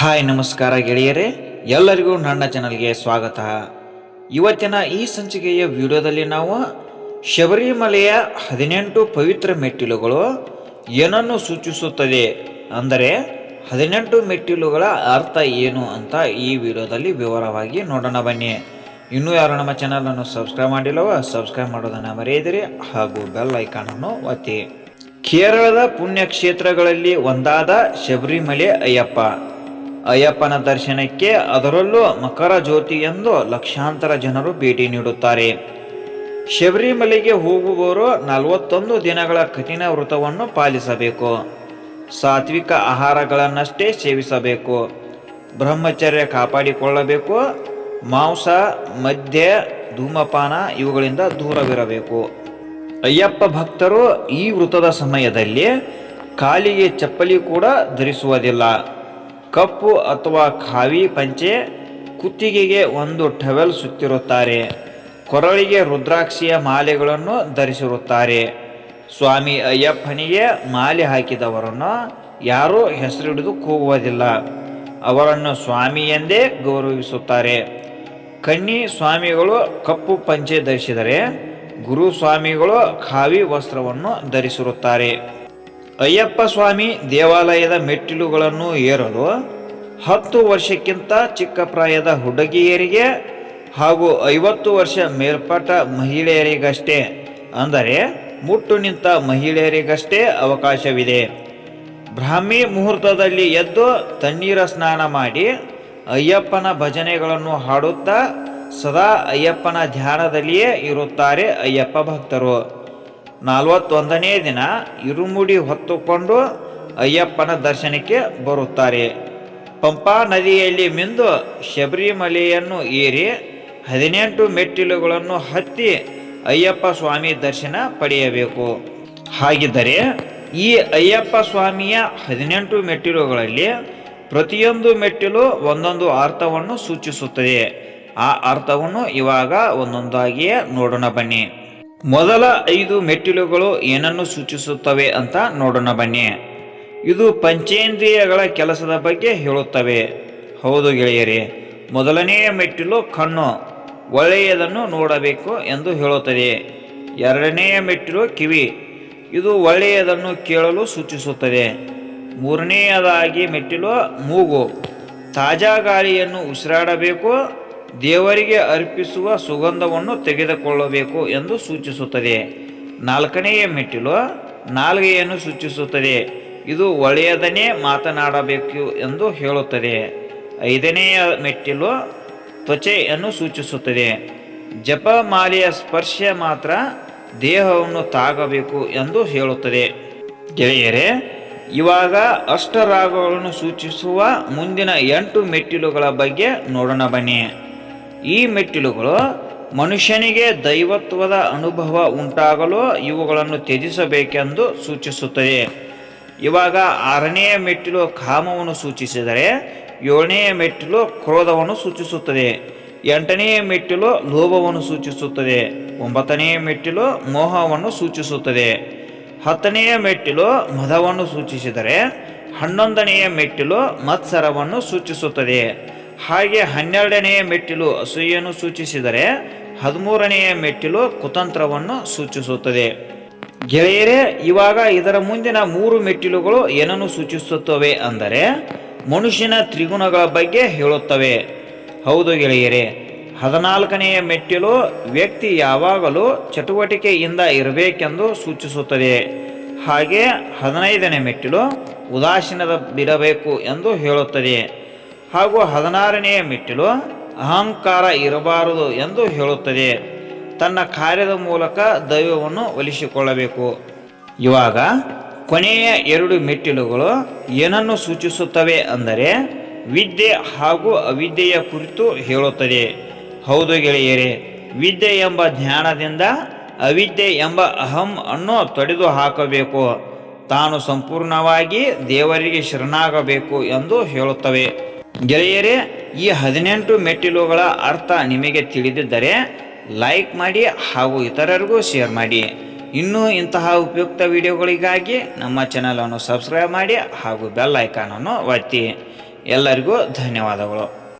Hi, ನಮಸ್ಕಾರ ಗೆಳೆಯರೇ. ಎಲ್ಲರಿಗೂ ನನ್ನ ಚಾನಲ್ಗೆ ಸ್ವಾಗತ. ಇವತ್ತಿನ ಈ ಸಂಚಿಕೆಯ ವಿಡಿಯೋದಲ್ಲಿ ನಾವು ಶಬರಿಮಲೆಯ ಹದಿನೆಂಟು ಪವಿತ್ರ ಮೆಟ್ಟಿಲುಗಳು ಏನನ್ನು ಸೂಚಿಸುತ್ತದೆ ಅಂದರೆ ಹದಿನೆಂಟು ಮೆಟ್ಟಿಲುಗಳ ಅರ್ಥ ಏನು ಅಂತ ಈ ವಿಡಿಯೋದಲ್ಲಿ ವಿವರವಾಗಿ ನೋಡೋಣ ಬನ್ನಿ. ಇನ್ನೂ ಯಾರು ನಮ್ಮ ಚಾನಲನ್ನು ಸಬ್ಸ್ಕ್ರೈಬ್ ಮಾಡಿಲ್ಲವೋ, ಸಬ್ಸ್ಕ್ರೈಬ್ ಮಾಡೋದನ್ನು ಮರೆಯದಿರಿ ಹಾಗೂ ಬೆಲ್ ಐಕಾನನ್ನು ಒತ್ತಿ. ಕೇರಳದ ಪುಣ್ಯಕ್ಷೇತ್ರಗಳಲ್ಲಿ ಒಂದಾದ ಶಬರಿಮಲೆ ಅಯ್ಯಪ್ಪ. ಅಯ್ಯಪ್ಪನ ದರ್ಶನಕ್ಕೆ ಅದರಲ್ಲೂ ಮಕರ ಜ್ಯೋತಿ ಎಂದು ಲಕ್ಷಾಂತರ ಜನರು ಭೇಟಿ ನೀಡುತ್ತಾರೆ. ಶಬರಿಮಲೆಗೆ ಹೋಗುವವರು ನಲವತ್ತೊಂದು ದಿನಗಳ ಕಠಿಣ ವ್ರತವನ್ನು ಪಾಲಿಸಬೇಕು. ಸಾತ್ವಿಕ ಆಹಾರಗಳನ್ನಷ್ಟೇ ಸೇವಿಸಬೇಕು. ಬ್ರಹ್ಮಚರ್ಯ ಕಾಪಾಡಿಕೊಳ್ಳಬೇಕು. ಮಾಂಸ, ಮದ್ಯ, ಧೂಮಪಾನ ಇವುಗಳಿಂದ ದೂರವಿರಬೇಕು. ಅಯ್ಯಪ್ಪ ಭಕ್ತರು ಈ ವೃತದ ಸಮಯದಲ್ಲಿ ಕಾಲಿಗೆ ಚಪ್ಪಲಿ ಕೂಡ ಧರಿಸುವುದಿಲ್ಲ. ಕಪ್ಪು ಅಥವಾ ಖಾವಿ ಪಂಚೆ ಕುತ್ತಿಗೆಗೆ ಒಂದು ಟವೆಲ್ ಸುತ್ತಿರುತ್ತಾರೆ. ಕೊರಳಿಗೆ ರುದ್ರಾಕ್ಷಿಯ ಮಾಲೆಗಳನ್ನು ಧರಿಸಿರುತ್ತಾರೆ. ಸ್ವಾಮಿ ಅಯ್ಯಪ್ಪನಿಗೆ ಮಾಲೆ ಹಾಕಿದವರನ್ನು ಯಾರೂ ಹೆಸರಿಡಿದು ಕೂಗುವುದಿಲ್ಲ. ಅವರನ್ನು ಸ್ವಾಮಿ ಎಂದೇ ಗೌರವಿಸುತ್ತಾರೆ. ಕನ್ನಿ ಸ್ವಾಮಿಗಳು ಕಪ್ಪು ಪಂಚೆ ಧರಿಸಿದರೆ ಗುರು ಸ್ವಾಮಿಗಳು ಖಾವಿ ವಸ್ತ್ರವನ್ನು ಧರಿಸಿರುತ್ತಾರೆ. ಅಯ್ಯಪ್ಪ ಸ್ವಾಮಿ ದೇವಾಲಯದ ಮೆಟ್ಟಿಲುಗಳನ್ನು ಏರಲು ಹತ್ತು ವರ್ಷಕ್ಕಿಂತ ಚಿಕ್ಕ ಪ್ರಾಯದ ಹುಡುಗಿಯರಿಗೆ ಹಾಗೂ ಐವತ್ತು ವರ್ಷ ಮೇಲ್ಪಟ್ಟ ಮಹಿಳೆಯರಿಗಷ್ಟೇ, ಅಂದರೆ ಮುಟ್ಟು ನಿಂತ ಮಹಿಳೆಯರಿಗಷ್ಟೇ ಅವಕಾಶವಿದೆ. ಬ್ರಾಹ್ಮಿ ಮುಹೂರ್ತದಲ್ಲಿ ಎದ್ದು ತಣ್ಣೀರ ಸ್ನಾನ ಮಾಡಿ ಅಯ್ಯಪ್ಪನ ಭಜನೆಗಳನ್ನು ಹಾಡುತ್ತಾ ಸದಾ ಅಯ್ಯಪ್ಪನ ಧ್ಯಾನದಲ್ಲಿಯೇ ಇರುತ್ತಾರೆ ಅಯ್ಯಪ್ಪ ಭಕ್ತರು. ನಲವತ್ತೊಂದನೇ ದಿನ ಇರುಮುಡಿ ಹೊತ್ತುಕೊಂಡು ಅಯ್ಯಪ್ಪನ ದರ್ಶನಕ್ಕೆ ಬರುತ್ತಾರೆ. ಪಂಪಾ ನದಿಯಲ್ಲಿ ಮಿಂದು ಶಬರಿಮಲೆಯನ್ನು ಏರಿ ಹದಿನೆಂಟು ಮೆಟ್ಟಿಲುಗಳನ್ನು ಹತ್ತಿ ಅಯ್ಯಪ್ಪ ಸ್ವಾಮಿ ದರ್ಶನ ಪಡೆಯಬೇಕು. ಹಾಗಿದ್ದರೆ ಈ ಅಯ್ಯಪ್ಪ ಸ್ವಾಮಿಯ ಹದಿನೆಂಟು ಮೆಟ್ಟಿಲುಗಳಲ್ಲಿ ಪ್ರತಿಯೊಂದು ಮೆಟ್ಟಿಲು ಒಂದೊಂದು ಅರ್ಥವನ್ನು ಸೂಚಿಸುತ್ತದೆ. ಆ ಅರ್ಥವನ್ನು ಇವಾಗ ಒಂದೊಂದಾಗಿಯೇ ನೋಡೋಣ ಬನ್ನಿ. ಮೊದಲ ಐದು ಮೆಟ್ಟಿಲುಗಳು ಏನನ್ನು ಸೂಚಿಸುತ್ತವೆ ಅಂತ ನೋಡೋಣ ಬನ್ನಿ. ಇದು ಪಂಚೇಂದ್ರಿಯಗಳ ಕೆಲಸದ ಬಗ್ಗೆ ಹೇಳುತ್ತವೆ. ಹೌದು ಗೆಳೆಯರೇ ಮೊದಲನೆಯ ಮೆಟ್ಟಿಲು ಕಣ್ಣು, ಒಳ್ಳೆಯದನ್ನು ನೋಡಬೇಕು ಎಂದು ಹೇಳುತ್ತದೆ. ಎರಡನೆಯ ಮೆಟ್ಟಿಲು ಕಿವಿ, ಇದು ಒಳ್ಳೆಯದನ್ನು ಕೇಳಲು ಸೂಚಿಸುತ್ತದೆ. ಮೂರನೆಯದಾಗಿ ಮೆಟ್ಟಿಲು ಮೂಗು, ತಾಜಾ ಗಾಳಿಯನ್ನು ಉಸಿರಾಡಬೇಕು ದೇವರಿಗೆ ಅರ್ಪಿಸುವ ಸುಗಂಧವನ್ನು ತೆಗೆದುಕೊಳ್ಳಬೇಕು ಎಂದು ಸೂಚಿಸುತ್ತದೆ. ನಾಲ್ಕನೆಯ ಮೆಟ್ಟಿಲು ನಾಲ್ಗೆಯನ್ನು ಸೂಚಿಸುತ್ತದೆ. ಇದು ಒಳ್ಳೆಯದನ್ನೇ ಮಾತನಾಡಬೇಕು ಎಂದು ಹೇಳುತ್ತದೆ. ಐದನೆಯ ಮೆಟ್ಟಿಲು ತ್ವಚೆಯನ್ನು ಸೂಚಿಸುತ್ತದೆ. ಜಪಮಾಲೆಯ ಸ್ಪರ್ಶ ಮಾತ್ರ ದೇಹವನ್ನು ತಾಗಬೇಕು ಎಂದು ಹೇಳುತ್ತದೆ. ಗೆಳೆಯರೇ, ಇವಾಗ ಅಷ್ಟರಾಗಗಳನ್ನು ಸೂಚಿಸುವ ಮುಂದಿನ ಎಂಟು ಮೆಟ್ಟಿಲುಗಳ ಬಗ್ಗೆ ನೋಡೋಣ ಬನ್ನಿ. ಈ ಮೆಟ್ಟಿಲುಗಳು ಮನುಷ್ಯನಿಗೆ ದೈವತ್ವದ ಅನುಭವ ಉಂಟಾಗಲು ಇವುಗಳನ್ನು ತ್ಯಜಿಸಬೇಕೆಂದು ಸೂಚಿಸುತ್ತದೆ. ಇವಾಗ ಆರನೆಯ ಮೆಟ್ಟಿಲು ಕಾಮವನ್ನು ಸೂಚಿಸಿದರೆ, ಏಳನೆಯ ಮೆಟ್ಟಿಲು ಕ್ರೋಧವನ್ನು ಸೂಚಿಸುತ್ತದೆ. ಎಂಟನೆಯ ಮೆಟ್ಟಿಲು ಲೋಭವನ್ನು ಸೂಚಿಸುತ್ತದೆ. ಒಂಬತ್ತನೆಯ ಮೆಟ್ಟಿಲು ಮೋಹವನ್ನು ಸೂಚಿಸುತ್ತದೆ. ಹತ್ತನೆಯ ಮೆಟ್ಟಿಲು ಮದವನ್ನು ಸೂಚಿಸಿದರೆ, ಹನ್ನೊಂದನೆಯ ಮೆಟ್ಟಿಲು ಮತ್ಸರವನ್ನು ಸೂಚಿಸುತ್ತದೆ. ಹಾಗೆ ಹನ್ನೆರಡನೆಯ ಮೆಟ್ಟಿಲು ಅಸೂಯೆಯನ್ನು ಸೂಚಿಸಿದರೆ ಹದಿಮೂರನೆಯ ಮೆಟ್ಟಿಲು ಕುತಂತ್ರವನ್ನು ಸೂಚಿಸುತ್ತದೆ. ಗೆಳೆಯರೇ, ಇವಾಗ ಇದರ ಮುಂದಿನ ಮೂರು ಮೆಟ್ಟಿಲುಗಳು ಏನನ್ನು ಸೂಚಿಸುತ್ತವೆ ಅಂದರೆ ಮನುಷ್ಯನ ತ್ರಿಗುಣಗಳ ಬಗ್ಗೆ ಹೇಳುತ್ತವೆ. ಹೌದು ಗೆಳೆಯರೇ, ಹದಿನಾಲ್ಕನೆಯ ಮೆಟ್ಟಿಲು ವ್ಯಕ್ತಿ ಯಾವಾಗಲೂ ಚಟುವಟಿಕೆಯಿಂದ ಇರಬೇಕೆಂದು ಸೂಚಿಸುತ್ತದೆ. ಹಾಗೆ ಹದಿನೈದನೇ ಮೆಟ್ಟಿಲು ಉದಾಸೀನದ ಬಿಡಬೇಕು ಎಂದು ಹೇಳುತ್ತದೆ. ಹಾಗೂ ಹದಿನಾರನೆಯ ಮೆಟ್ಟಿಲು ಅಹಂಕಾರ ಇರಬಾರದು ಎಂದು ಹೇಳುತ್ತದೆ. ತನ್ನ ಕಾರ್ಯದ ಮೂಲಕ ದೈವವನ್ನು ಒಲಿಸಿಕೊಳ್ಳಬೇಕು. ಇವಾಗ ಕೊನೆಯ ಎರಡು ಮೆಟ್ಟಿಲುಗಳು ಏನನ್ನು ಸೂಚಿಸುತ್ತವೆ ಅಂದರೆ ವಿದ್ಯೆ ಹಾಗೂ ಅವಿದ್ಯೆಯ ಕುರಿತು ಹೇಳುತ್ತದೆ. ಹೌದು ಗೆಳೆಯರೇ, ವಿದ್ಯೆ ಎಂಬ ಜ್ಞಾನದಿಂದ ಅವಿದ್ಯೆ ಎಂಬ ಅಹಂ ಅನ್ನು ತೊಡೆದು ಹಾಕಬೇಕು. ತಾನು ಸಂಪೂರ್ಣವಾಗಿ ದೇವರಿಗೆ ಶರಣಾಗಬೇಕು ಎಂದು ಹೇಳುತ್ತವೆ. ಗೆಳೆಯರೇ, ಈ ಹದಿನೆಂಟು ಮೆಟ್ಟಿಲುಗಳ ಅರ್ಥ ನಿಮಗೆ ತಿಳಿದಿದ್ದರೆ ಲೈಕ್ ಮಾಡಿ ಹಾಗೂ ಇತರರಿಗೂ ಶೇರ್ ಮಾಡಿ. ಇನ್ನೂ ಇಂತಹ ಉಪಯುಕ್ತ ವಿಡಿಯೋಗಳಿಗಾಗಿ ನಮ್ಮ ಚಾನಲನ್ನು ಸಬ್ಸ್ಕ್ರೈಬ್ ಮಾಡಿ ಹಾಗೂ ಬೆಲ್ ಐಕಾನನ್ನು ಒತ್ತಿ. ಎಲ್ಲರಿಗೂ ಧನ್ಯವಾದಗಳು.